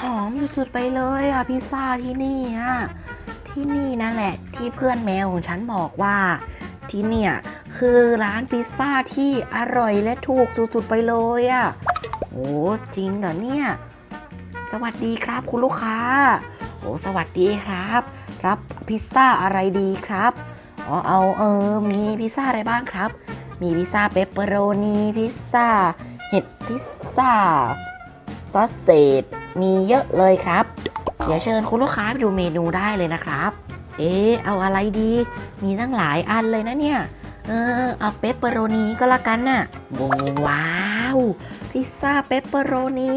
หอมสุดๆไปเลยอะพิซซ่าที่นี่อะที่นี่นั่นแหละ ที่เพื่อนแมวของฉันบอกว่าที่เนี่ยคือร้านพิซซ่าที่อร่อยและถูกสุดๆไปเลยอะโอ้จริงเหรอเนี่ย สวัสดีครับคุณลูกค้าโอ้สวัสดีครับ รับพิซซ่าอะไรดีครับอ๋อเอาเออมีพิซซ่าอะไรบ้างครับ มีพิซซ่าเปปเปอโรนีพิซซ่าเห็ดพิซซ่า ซอสเศษมีเยอะเลยครับ เดี๋ยวเชิญคุณลูกค้าไปดูเมนูได้เลยนะครับ เอ๊เอาอะไรดี มีตั้งหลายอันเลยนะเนี่ย เออเอาเปปเปอโรนีก็แล้วกันน่ะว้าวพิซซ่าเปปเปอโรนี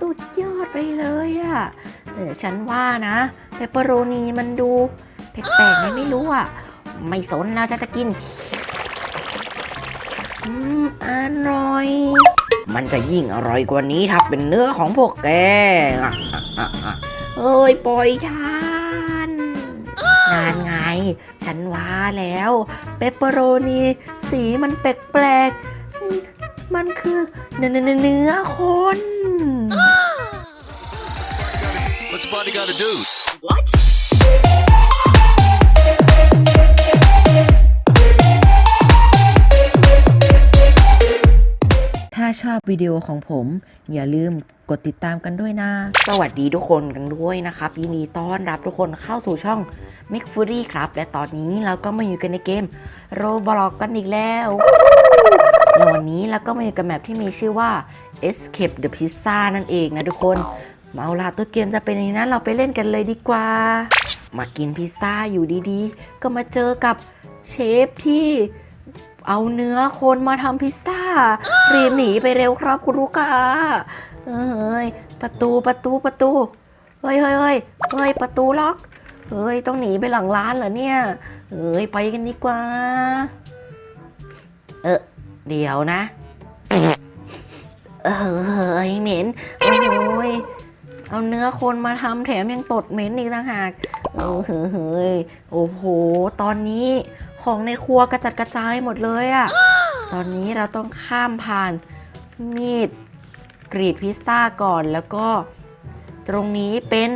สุดยอดไปเลยอะเดี๋ยวฉันว่านะเปปเปอโรนีมันดูแปลกๆไม่รู้อะไม่สนแล้วจะจะกิน อืมอร่อย มันจะยิ่งอร่อยกว่านี้ถ้าเป็นเนื้อของพวกแกอะอะอะอะเอ้ยปล่อยฉันงานไง ฉันว่าแล้วเปปเปอโรนีสีมันแปลกๆ มันคือเนื้อเนื้อเนื้อคน What's Spotty gotta do? What? ชอบวิดีโอของผม อย่าลืมกดติดตามกันด้วยนะ สวัสดีทุกคนกันด้วยนะครับ ยินดีต้อนรับทุกคนเข้าสู่ช่อง m i x f u r y ครับ และตอนนี้เราก็มาอยู่กันในเกม Roblox กันอีกแล้วในวันนี้เราก็มาอยู่กับแมปที่มีชื่อว่า Escape the Pizza นั่นเองนะทุกคนเอาล่ะตัวเกมจะเป็นอย่างนี้นะเราไปเล่นกันเลยดีกว่า มากินพิซซ่าอยู่ดีๆ ก็มาเจอกับเชฟที่ เอาเนื้อคนมาทำพิซซ่ารีบหนีไปเร็วครับคุณลูกค้าเอ้ยประตูประตูประตูเฮ้ยเฮ้ยเฮ้ยเฮ้ยประตูล็อกเฮ้ยต้องหนีไปหลังร้านเหรอเนี่ยเฮ้ยไปกันดีกว่า เออเดี๋ยวนะ เอ้ยเหม็นโอ้ยเอาเนื้อคนมาทำแถมยังตดเหม็นอีกต่างหากเออเฮ้ยเฮ้ยโอ้โห ตอนนี้ ของในครัวกระจัดกระจายหมดเลยอะตอนนี้เราต้องข้ามผ่านมีดกรีดพิซซ่าก่อนแล้วก็ ตรงนี้เป็น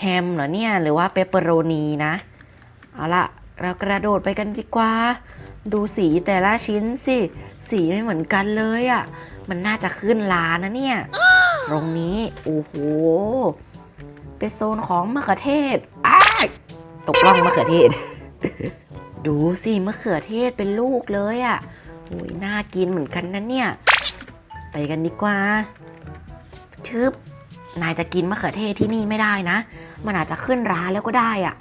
แฮมเหรอเนี่ยหรือว่าเปปเปอโรนีนะ เอาละเรากระโดดไปกันดีกว่า ดูสีแต่ละชิ้นสิ สีไม่เหมือนกันเลยอะ่ะ มันน่าจะขึ้นลานะเนี่ย ตรงนี้ โอ้โห เป็นโซนของมะเขือเทศอ้าตกล่องมะเขือเทศ ดูสิมะเขือเทศเป็นลูกเลยอะ่ะโอ้ยน่ากินเหมือนกันนะเนี่ย ไปกันดีกว่าชึบนายจะกินมะเขือเทศที่นี่ไม่ได้นะ มันอาจจะขึ้นร้าแล้วก็ได้อะ่ะ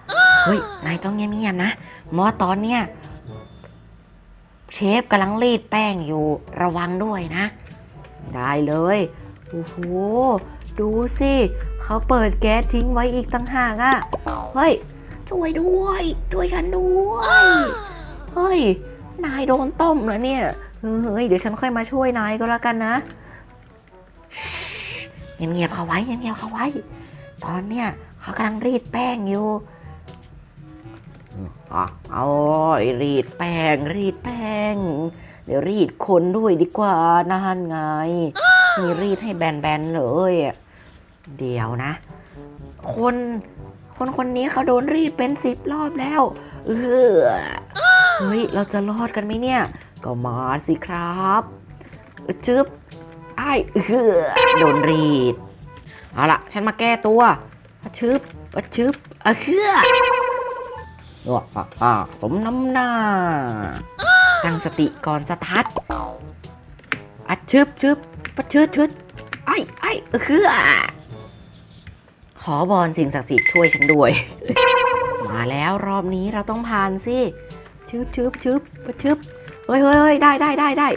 เฮ้ยนายต้องเงียบๆนะเพราะตอนเนี้ยเชฟกำลังรีดแป้งอยู่ระวังด้วยนะ ได้เลยโอ้โหดูสิเขาเปิดแก๊สทิ้งไว้อีกตั้งหากอะ่ะเฮ้ย ช่วยด้วย ช่วยฉันด้วย เฮ้ย นายโดนต้มแล้วเนี่ย เฮ้ย เดี๋ยวฉันค่อยมาช่วยนายก็แล้วกันนะ เงียบๆเขาไว้ เงียบๆเขาไว้ ตอนเนี้ยเขากำลังรีดแป้งอยู่อะเอารีดแป้ง รีดแป้ง เดี๋ยวรีดคนด้วยดีกว่านานไง มีรีดให้แบนๆเลยอะเดี๋ยวนะ คน คนคนนี้เขาโดนรีดเป็นสิบรอบแล้ว เออเฮ้ย เราจะรอดกันไหมเนี่ย ก็มาสิครับจึ๊บไอ้ายเออโดนรีด เอาละฉันมาแก้ตัวอะชึบอะชึบอะเคืออะอะอะสมน้ำหน้า ตั้งสติก่อนสตาร์ทอะชึบชึบปะชึดชึดไอ้ไอ้เออเคื อขอบอลสิ่งศักดิ์สิทธิ์ช่วยฉันด้วย มาแล้วรอบนี้เราต้องผ่านสิชึบชึบชึบปชึบเฮ้ยเฮ้ยเฮ้ยได้ได้ได้ได้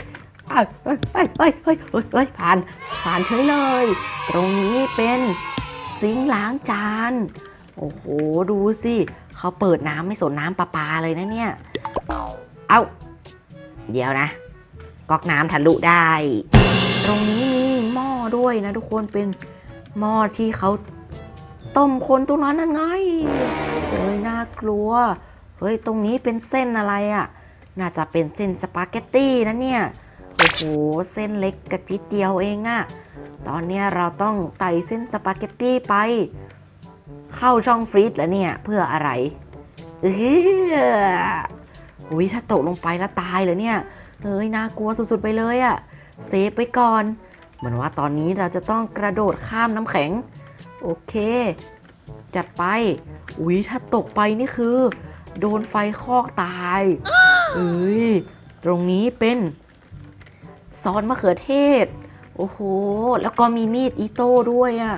เฮ้ยเฮ้ยเฮ้ยเฮ้ยเฮ้ยผ่านผ่านเฉยเลย ตรงนี้เป็นซิงล้างจาน โอ้โห ดูสิเขาเปิดน้ำไม่สนน้ำประปาเลยนะเนี่ย เอ้า เดี๋ยวนะ ก๊อกน้ำทะลุได้ ตรงนี้มีหม้อด้วยนะทุกคนเป็นหม้อที่เขา ต้มคนตรงนั้นนั่นไงเฮ้ยน่ากลัว เฮ้ยตรงนี้เป็นเส้นอะไรอะ่ะ น่าจะเป็นเส้นสปาเกตตี้นะเนี่ย โอ้โห เส้นเล็กกระจิตเดียวเองอะตอนเนี้ยเราต้องไต่เส้นสปาเกตตี้ไป เข้าช่องฟรีซแล้วเนี่ย เพื่ออะไร เอออุ้ยถ้าตกลงไปแล้วตายเลยเนี่ยเฮ้ยน่ากลัวสุดๆไปเลยอะเซฟไว้ก่อน เหมือนว่าตอนนี้เราจะต้องกระโดดข้ามน้ำแข็ง โอเค จัดไป อุ้ยถ้าตกไปนี่คือ โดนไฟคอกตายเอ้ย ตรงนี้เป็นซอสมะเขือเทศ โอ้โห แล้วก็มีมีดอิโต้ด้วยอะ่ะ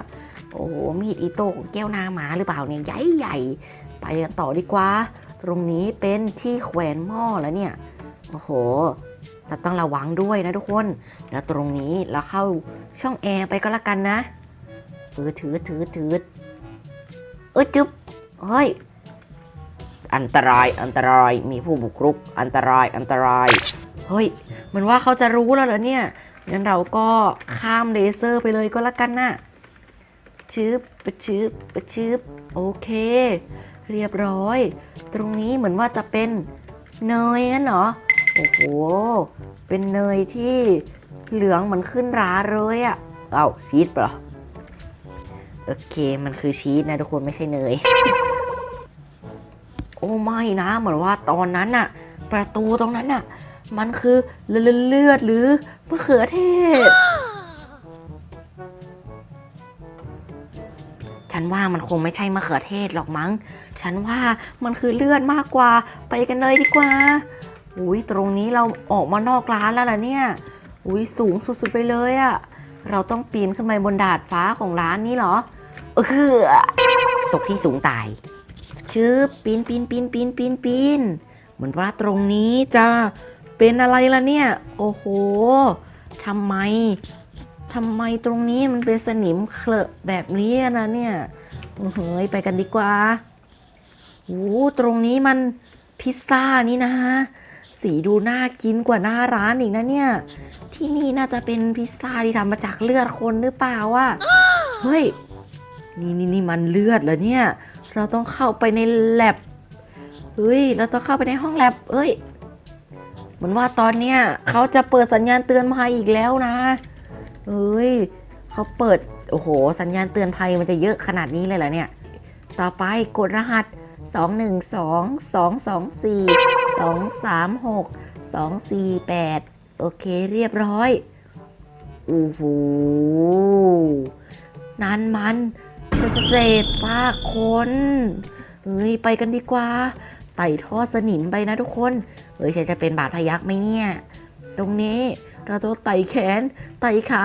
โอ้โห มีดอิโต้ของแก้วนาหมาหรือเปล่าเนี่ย ใหญ่ใหญ่ๆไปกันต่อดีกว่า ตรงนี้เป็นที่แขวนหม้อแล้วเนี่ย โอ้โหเราต้องระวังด้วยนะทุกคน แล้วตรงนี้เราเข้าช่องแอร์ไปก็แล้วกันนะ ถือถือถือถือเออจึ๊บเฮ้ยอันตรายอันตรายมีผู้บุกรุก อันตรายอันตรายเฮ้ยเหมือนว่าเขาจะรู้แล้วเหรอเนี่ยงั้นเราก็ข้ามเลเซอร์ไปเลยก็แล้วกันนะชืบปะชืบปะชืบโอเค เรียบร้อย ตรงนี้เหมือนว่าจะเป็นเนยงั้นเหรอโอ้โหเป็นเนยที่เหลืองเหมือนขึ้นราเลยอะ่ะเอ้าชีสเปล่า โอเค มันคือชีสนะทุกคนไม่ใช่เนย โอ้ไม่นะ เหมือนว่าตอนนั้นน่ะ ประตูตรงนั้นน่ะ มันคือเลือดเลือดหรือมะเขือเทศ ฉันว่ามันคงไม่ใช่มะเขือเทศหรอกมั้ง ฉันว่ามันคือเลือดมากกว่า ไปกันเลยดีกว่า อุ้ยตรงนี้เราออกมานอกร้านแล้วล่ะเนี่ย อุ้ยสูงสุดๆไปเลยอะเราต้องปีนขึ้นไปบนดาดฟ้าของร้านนี้เหรอ เออตกที่สูงตายชืบปีนปีนปีนปีนปีนปีนเหมือนว่าตรงนี้จะเป็นอะไรล่ะเนี่ย โอ้โหทำไมทำไมตรงนี้มันเป็นสนิมเคลอะแบบนี้นะเนี่ยเฮ้ยไปกันดีกว่าโอ้ตรงนี้มันพิซซ่านี่นะ สีดูน่ากินกว่าหน้าร้านอีกนะเนี่ย ที่นี่น่าจะเป็นพิซซ่าที่ทำมาจากเลือดคนหรือเปล่าวะเฮ้ย นี่นี่นี่มันเลือดเหรอเนี่ย เราต้องเข้าไปในแลบเฮ้ย เราต้องเข้าไปในห้องแลบเอ้ย เหมือนว่าตอนเนี้ยเขาจะเปิดสัญญาณเตือนภัยอีกแล้วนะเฮ้ยเขาเปิด โอ้โห สัญญาณเตือนภัยมันจะเยอะขนาดนี้เลยเหรอเนี่ย ต่อไปกดรหัส 212 224 236 248 โอเคเรียบร้อย โอ้โห นั่นมัน เศษซากคนเฮ้ยไปกันดีกว่า ไต่ท่อสนิมไปนะทุกคนเฮ้ยฉันจะเป็นบาดพยักไหมเนี่ย ตรงนี้เราจะไต่แขน ไต่ขา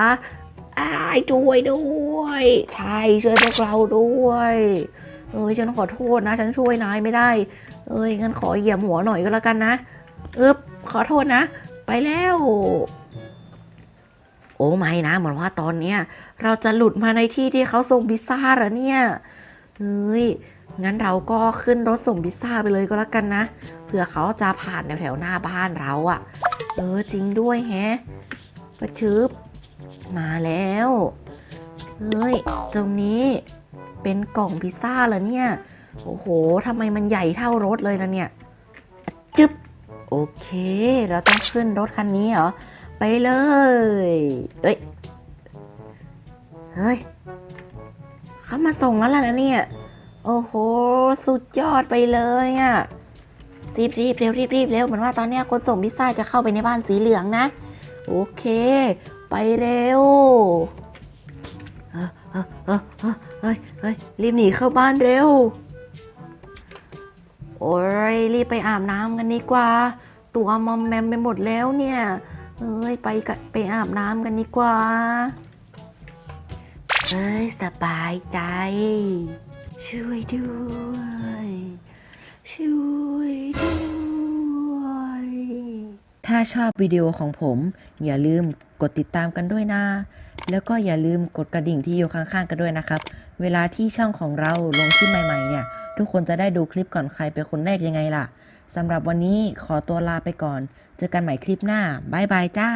อ้าช่วยด้วย ใช่ช่วยพวกเราด้วยเอ้ยฉันขอโทษนะ ฉันช่วยนายไม่ได้ เอ้ยงั้นขอเหยียบหัวหน่อยก็แล้วกันนะ เอึบขอโทษนะ ไปแล้ว โอ้ไม่นะ เหมือนว่าตอนเนี้ยเราจะหลุดมาในที่ที่เขาส่งพิซซ่าหรอเนี่ยเฮ้ยงั้นเราก็ขึ้นรถส่งพิซซ่าไปเลยก็แล้วกันนะเผื่อเขาจะผ่านแถวๆหน้าบ้านเราอะ่ะ เออจริงด้วยแฮะประชึบมาแล้วเฮ้ยตรงนี้เป็นกล่องพิซซ่าเหรอเนี่ย โอ้โหทำไมมันใหญ่เท่ารถเลยนะเนี่ยจึ๊บโอเค เราต้องขึ้นรถคันนี้เหรอ ไปเลย เอ้ย เฮ้ย เขามาส่งแล้วล่ะนะเนี่ย โอ้โห สุดยอดไปเลยอะ่ะ รีบรีบเร็วรีบรีบเร็วเหมือนว่าตอนเนี้ยคนส่งพิซซ่าจะเข้าไปในบ้านสีเหลืองนะ โอเค ไปเร็ว เออเออเออเออเฮ้ยเฮ้ยรีบหนีเข้าบ้านเร็ว โอ้ยรีบไปอาบน้ำกันดีกว่า ตัวมอมแมมไปหมดแล้วเนี่ย เอ้ยไปกันไปอาบน้ำกันดีกว่า เอ้ยสบายใจ ช่วยด้วย ช่วยด้วย ถ้าชอบวิดีโอของผม อย่าลืมกดติดตามกันด้วยนะ แล้วก็อย่าลืมกดกระดิ่งที่อยู่ข้างๆกันด้วยนะครับ เวลาที่ช่องของเราลงคลิปใหม่ๆเนี่ย ทุกคนจะได้ดูคลิปก่อนใครเป็นคนแรกยังไงล่ะ สำหรับวันนี้ขอตัวลาไปก่อน เจอกันใหม่คลิปหน้าบายบายจ้า